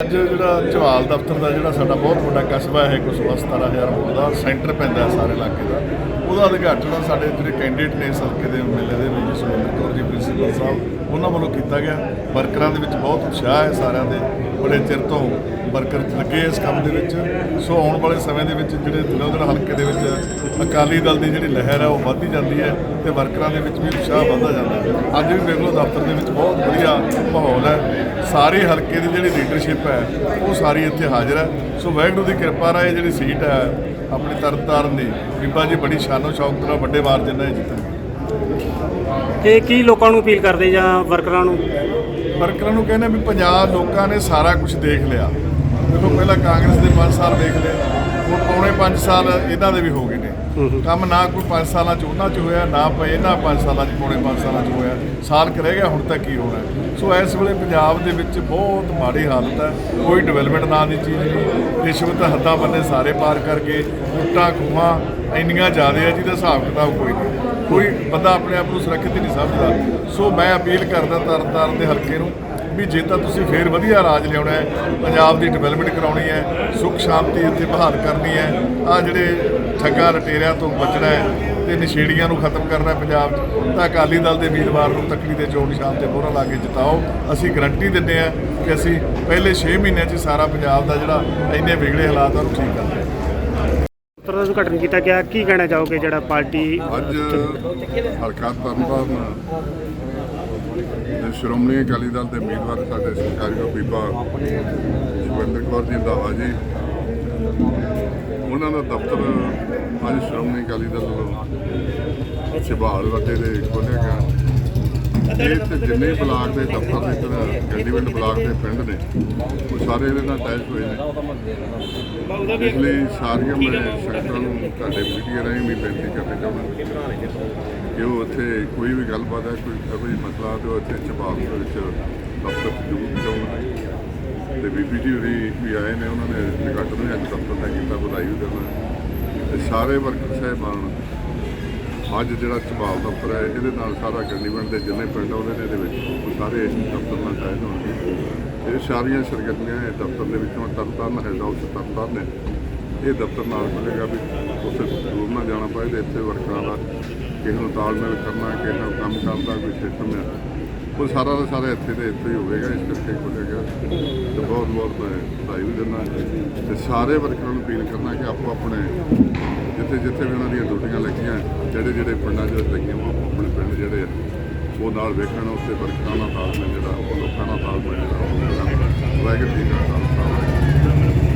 ਅੱਜ ਜਿਹੜਾ ਝਵਾਲ ਦਫ਼ਤਰ ਦਾ ਜਿਹੜਾ ਸਾਡਾ ਬਹੁਤ ਵੱਡਾ ਕਸਬਾ ਹੈ, ਕੁਝ 17000 ਵੋਟ ਦਾ, ਸੈਂਟਰ ਪੈਂਦਾ ਹੈ ਸਾਰੇ ਇਲਾਕੇ ਦਾ। ਉਹਦਾ ਉਦਘਾਟਨ ਸਾਡੇ ਜਿਹੜੇ ਕੈਂਡੀਡੇਟ ਨੇ ਇਸ ਹਲਕੇ ਦੇ ਐਮਐਲਏ ਦੇ ਵਿੱਚ ਸੁਰਿੰਦਰ ਕੌਰ ਜੀ, ਪ੍ਰਿੰਸੀਪਲ ਸਾਹਿਬ, ਉਹਨਾਂ ਵੱਲੋਂ ਕੀਤਾ ਗਿਆ। ਵਰਕਰਾਂ ਦੇ ਵਿੱਚ ਬਹੁਤ ਉਤਸ਼ਾਹ ਹੈ ਸਾਰਿਆਂ ਦੇ। ਬੜੇ ਚਿਰ ਤੋਂ ਵਰਕਰ ਲੱਗੇ ਇਸ ਕੰਮ ਦੇ ਵਿੱਚ। ਸੋ ਆਉਣ ਵਾਲੇ ਸਮੇਂ ਦੇ ਵਿੱਚ ਜਿਹੜੇ ਦਿਨੋਂ ਦਿਨ ਹਲਕੇ ਦੇ ਵਿੱਚ ਅਕਾਲੀ ਦਲ ਦੀ ਜਿਹੜੀ ਲਹਿਰ ਹੈ, ਉਹ ਵੱਧਦੀ ਜਾਂਦੀ ਹੈ ਤੇ ਵਰਕਰਾਂ ਦੇ ਵਿੱਚ ਵੀ ਉਤਸ਼ਾਹ ਵੱਧਦਾ ਜਾਂਦਾ ਅੱਜ ਵੀ ਮੇਰੇ ਲਓ ਦਫ਼ਤਰ ਦੇ ਵਿੱਚ ਬਹੁਤ ਵਧੀਆ ਮਾਹੌਲ ਹੈ। ਸਾਰੇ ਹਲਕੇ ਦੀ ਜਿਹੜੀ ਲੀਡਰਸ਼ਿਪ ਹੈ। ਉਹ ਸਾਰੀ ਇੱਥੇ ਹਾਜ਼ਰ ਹੈ। ਸੋ ਵਾਹਿਗੁਰੂ ਦੀ ਕਿਰਪਾ ਨਾਲ ਇਹ ਜਿਹੜੀ ਸੀਟ ਹੈ ਆਪਣੀ ਤਰਨਤਾਰਨ ਦੀ ਬੀਬਾ ਜੀ ਬੜੀ ਸ਼ਾਨੋ ਸ਼ੌਕਤ ਨਾਲ ਵੱਡੇ ਮਾਰਜਨ ਨਾਲ ਜਿੱਤਣਗੇ ਤੇ ਕੀ ਲੋਕਾਂ ਨੂੰ ਅਪੀਲ ਕਰਦੇ ਜਾਂ ਵਰਕਰਾਂ ਨੂੰ? ਵਰਕਰਾਂ ਨੂੰ ਕਹਿੰਦੇ ਵੀ ਪੰਜਾਬ ਲੋਕਾਂ ਨੇ ਸਾਰਾ ਕੁਝ ਦੇਖ ਲਿਆ। ਦੇਖੋ ਪਹਿਲਾਂ ਕਾਂਗਰਸ ਦੇ 5 ਸਾਲ ਦੇਖ ਲਏ। ਹੁਣ ਪੌਣੇ 5 ਸਾਲ ਇਹਨਾਂ ਦੇ ਵੀ ਹੋ ਗਏ ਨੇ। ਕੰਮ ਨਾ ਕੋਈ 5 ਸਾਲਾਂ ਚ ਉਹਨਾਂ ਚ ਹੋਇਆ ਨਾ ਪਏ ਇਹਨਾਂ 5 ਸਾਲਾਂ ਚ ਪੌਣੇ 5 ਸਾਲਾਂ ਚ ਹੋਇਆ। ਸਾਲ ਕੁ ਰਹਿ ਗਿਆ ਹੁਣ ਤੱਕ ਕੀ ਹੋਣਾ। ਸੋ ਇਸ ਵੇਲੇ ਪੰਜਾਬ ਦੇ ਵਿੱਚ ਬਹੁਤ ਮਾੜੀ ਹਾਲਤ ਹੈ। ਕੋਈ ਡਿਵੈਲਪਮੈਂਟ ਨਾਂ ਦੀ ਚੀਜ਼ ਨਹੀਂ। ਰਿਸ਼ਵਤ ਹੱਦਾਂ ਬੰਨੇ ਸਾਰੇ ਪਾਰ ਕਰਕੇ ਲੁੱਟਾਂ ਖੂਹਾਂ ਇੰਨੀਆਂ ਜ਼ਿਆਦਾ ਹੈ ਜਿਹਦਾ ਹਿਸਾਬ ਕਿਤਾਬ ਕੋਈ ਨਹੀਂ। ਕੋਈ ਬੰਦਾ ਆਪਣੇ ਆਪ ਨੂੰ ਸੁਰੱਖਿਅਤ ਹੀ ਨਹੀਂ ਸਮਝਦਾ। ਸੋ ਮੈਂ ਅਪੀਲ ਕਰਦਾ ਤਰਨਤਾਰਨ ਦੇ ਹਲਕੇ ਨੂੰ ਵੀ ਜੇ ਤਾਂ ਤੁਸੀਂ ਫੇਰ ਵਧੀਆ ਰਾਜ ਲਿਆਉਣਾ ਹੈ ਪੰਜਾਬ ਦੀ ਡਿਵੈਲਪਮੈਂਟ ਕਰਾਉਣੀ ਹੈ ਸੁੱਖ ਸ਼ਾਂਤੀ ਇੱਥੇ ਬਹਾਲ ਕਰਨੀ ਹੈ ਆ ਜਿਹੜੇ ਠੱਗਾ ਲਟੇਰਿਆਂ ਤੋਂ ਬਚਣਾ ਹੈ ਤੇ ਨਸ਼ੇੜੀਆਂ ਨੂੰ ਖਤਮ ਕਰਨਾ ਹੈ ਪੰਜਾਬ 'ਚ ਤਾਂ ਅਕਾਲੀ ਦਲ ਦੇ ਉਮੀਦਵਾਰ ਨੂੰ ਤਕੜੀ ਦੇ ਚੋਣ ਨਿਸ਼ਾਨ ਤੇ ਮੋਹਰਾਂ ਲਾ ਕੇ ਜਿਤਾਓ। ਅਸੀਂ ਗਰੰਟੀ ਦਿੰਦੇ ਹਾਂ ਕਿ ਅਸੀਂ ਪਹਿਲੇ 6 ਮਹੀਨਿਆਂ 'ਚ ਸਾਰਾ ਪੰਜਾਬ ਦਾ ਜਿਹੜਾ ਇੰਨੇ ਵਿਗੜੇ ਹਾਲਾਤ ਆ ਉਹਨੂੰ ਠੀਕ ਕਰ ਦਿਆਂਗੇ ਦਫ਼ਤਰ ਦਾ ਉਦਘਾਟਨ ਕੀਤਾ ਗਿਆ ਕੀ ਕਹਿਣਾ ਚਾਹੋਗੇ ਜਿਹੜਾ ਪਾਰਟੀ ਅੱਜ ਹਲਕਾ ਤਰਨਤਾਰਨ ਦੇ ਸ਼੍ਰੋਮਣੀ ਅਕਾਲੀ ਦਲ ਦੇ ਉਮੀਦਵਾਰ ਸਾਡੇ ਸਰਕਾਰੀ ਬੀਬਾ ਸੁਖਵਿੰਦਰ ਕੌਰ ਜੀ ਦਾ ਜੀ। ਉਹਨਾਂ ਦਾ ਦਫ਼ਤਰ ਅੱਜ ਸ਼੍ਰੋਮਣੀ ਅਕਾਲੀ ਦਲ ਵੱਲੋਂ ਛਬਾਲ ਵੱਡੇ ਦੇ ਖੋਲ੍ਹਿਆ ਇਹ ਤੇ ਜਿੰਨੇ ਬਲਾਕ ਦੇ ਦਫ਼ਤਰ ਦੇ ਇੱਧਰ ਗੰਡੀਵਿੰਡ ਬਲਾਕ ਦੇ ਪਿੰਡ ਨੇ, ਉਹ ਸਾਰੇ ਇਹਦੇ ਨਾਲ ਅਟੈਚ ਹੋਏ ਨੇ। ਇਸ ਲਈ ਸਾਰੀਆਂ ਮੈਂ ਸੰਗਤਾਂ ਨੂੰ ਤੁਹਾਡੇ ਮੀਡੀਆ ਰਾਹੀਂ ਵੀ ਬੇਨਤੀ ਕਰਨੀ ਚਾਹੁੰਦਾ ਕਿ ਉਹ ਇੱਥੇ ਕੋਈ ਵੀ ਗੱਲਬਾਤ ਹੈ, ਕੋਈ ਕੋਈ ਮਸਲਾ ਤੇ ਉਹ ਇੱਥੇ ਚਬਾਲ ਦੇ ਵਿੱਚ ਦਫ਼ਤਰ 'ਚ ਜ਼ਰੂਰ ਪਹੁੰਚਾਉਣ ਤੇ ਬੀਬੀ ਜੀ ਹੋਰੀ ਵੀ ਆਏ ਨੇ, ਉਹਨਾਂ ਨੇ ਨਿਕਟ ਨੂੰ ਅੱਜ ਦਫ਼ਤਰ ਦਾ ਕੀਤਾ, ਵਧਾਈ ਵੀ ਸਾਰੇ ਵਰਕਰ ਸਾਹਿਬਾਨ ਅੱਜ ਜਿਹੜਾ ਚਬਾਲ ਦਫ਼ਤਰ ਹੈ, ਇਹਦੇ ਨਾਲ ਸਾਰਾ ਗੰਡੀਵਿੰਡ ਦੇ ਜਿੰਨੇ ਪਿੰਡ ਆਉਂਦੇ ਨੇ ਇਹਦੇ ਵਿੱਚ ਉਹ ਸਾਰੇ ਦਫ਼ਤਰ ਨਾਲ ਸ਼ਾਇਦ ਹੋਣਗੇ ਇਹ ਸਾਰੀਆਂ ਸਰਗਰਮੀਆਂ ਇਹ ਦਫ਼ਤਰ ਦੇ ਵਿੱਚੋਂ ਤਰਨਤਾਰਨ ਹੈਡ ਹਾਊਸ ਤਰਨਤਾਰਨ ਨੇ। ਇਹ ਦਫ਼ਤਰ ਨਾਲ ਮਿਲੇਗਾ ਵੀ ਉੱਥੇ ਦੂਰ ਨਾ ਜਾਣਾ ਪਏ ਤੇ ਇੱਥੇ ਵਰਕਰਾਂ ਦਾ ਕਿਸੇ ਨੂੰ ਤਾਲਮੇਲ ਕਰਨਾ, ਕਿਸੇ ਨਾਲ ਕੰਮ ਕਰਨ ਦਾ ਕੋਈ ਸਿਸਟਮ ਹੈ ਉਹ ਸਾਰਾ ਦਾ ਸਾਰਾ ਇੱਥੇ ਦੇ ਇੱਥੇ ਹੀ ਹੋਵੇਗਾ ਇਸ ਕਰਕੇ ਖੁੱਲ੍ਹੇਗਾ ਤੇ ਬਹੁਤ ਬਹੁਤ ਮੈਂ ਵਧਾਈ ਵੀ ਦਿੰਦਾ ਤੇ ਸਾਰੇ ਵਰਕਰਾਂ ਨੂੰ ਅਪੀਲ ਕਰਨਾ ਕਿ ਆਪੋ ਆਪਣੇ ਜਿੱਥੇ ਜਿੱਥੇ ਵੀ ਉਹਨਾਂ ਦੀਆਂ ਡਿਊਟੀਆਂ ਲੱਗੀਆਂ ਜਿਹੜੇ ਜਿਹੜੇ ਪਿੰਡਾਂ 'ਚ ਲੱਗੀਆਂ ਉਹ ਆਪੋ ਆਪਣੇ ਪਿੰਡ ਜਿਹੜੇ ਆ, ਉਹ ਨਾਲ ਵੇਖਣ ਉੱਥੇ ਵਰਕਰਾਂ ਨਾਲ ਤਾਲਮੇਲ ਜਿਹੜਾ ਉਹ ਲੋਕਾਂ ਨਾਲ ਤਾਲਮੇਲ ਜਿਹੜਾ ਉਹ ਵਾਹਿਗੁਰੂ ਜੀ ਦਾ ਖਾਲਸਾ।